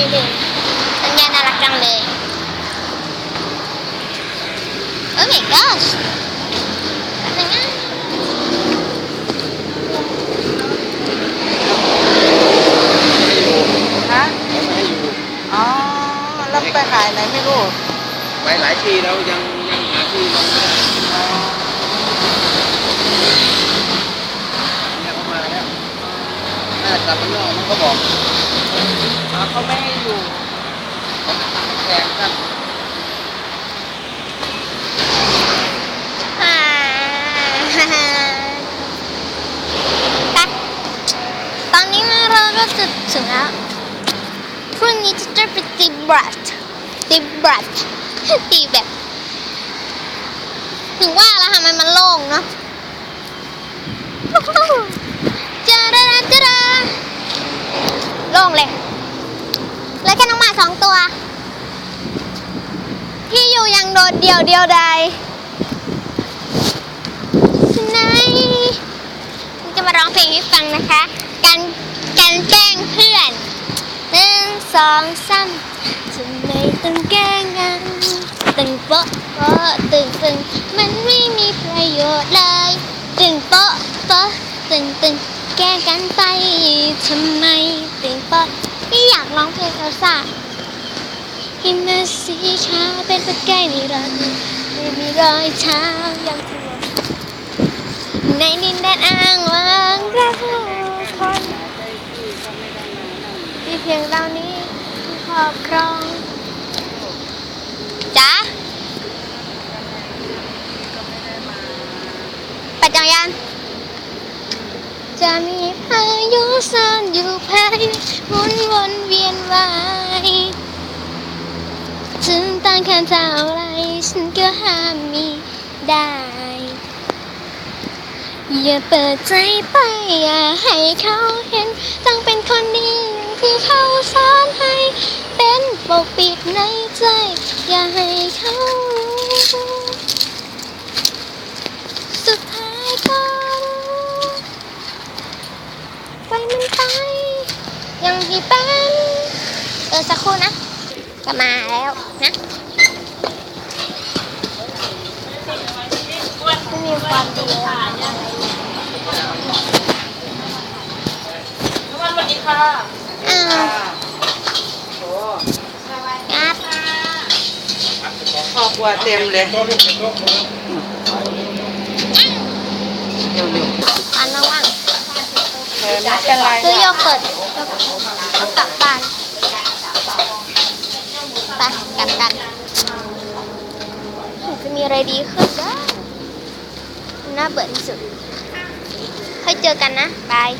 เห็นอะไรเลยสัญญาณน่ารักจังเลยโอ้ my gosh แป๊บนึงนะฮะเขาไม่ให้อยู่อ๋อแล้วไปขายไหนไม่รู้ไปหลายที่แล้วยังยังหาที่ลงไม่ได้เนี่ยเขามาแล้ว น่าจะกลับไปนอกมันก็บอกอ๋อเขาไม่ให้อยู่เขาจะตัดแพงกันอ่าฮ่าฮ่าไปตอนนี้เราก็จะถึงแล้วพรุ่งนี้จะได้ไปตีบรัดตีบรัดตีแบบ ถึงว่าแล้วทำไมมันโล่งเนาะ งเลยเหลือแค่น้องหมาสองตัว ที่อยู่อยังโดดเดี่ยวเดียวดายไนจะมาร้องเพลงให้ฟังนะคะ การการแกล้งเพื่อนหนึ่งสองสามทำไม่ต้องแกล้งกันตึงโป๊ะโป๊ะตึงตึงมันไม่มีประโยชน์เลย ตึงโป๊ะโป๊ะตึงตึงแกล้งกันไป ร้องเพลงเอลซ่าหิมะสีขาเป็นประกายนิรันดร์ไม่มีรอยเท้ายังคงในดินแดนอ้างว้างรักผู้คนที่เพียงเรานี้ครอบครองจ้าปัจจัยยาน จะมีพายุซ่อนอยู่ภายหมุนวนเวียนวายถึงต้านแค่เท่าไรฉันก็ห้ามมีได้ อย่าเปิดใจไป อย่าให้เขาเห็น ต้องเป็นคนดีอย่างที่เขาสอนให้ เป็นปกปิดในใจ อย่าให้เขารู้สุดท้ายก็รู้ไปมันไปอย่าง ที่เป็น เออสักครู่นะ จะมาแล้วนะไม่มีความดีเลยสวัสดีค่ะอ้าวโอ้งัดครอบครัวเต็มเลยอันระวังๆเออไม่เป็นไรซื้อโยเกิร์ตแล้วกลับบ้าน ไปกลับกันจะ มีอะไรดีขึ้นบ้างน่าเบื่อที่สุดค่อยเจอกันนะ บาย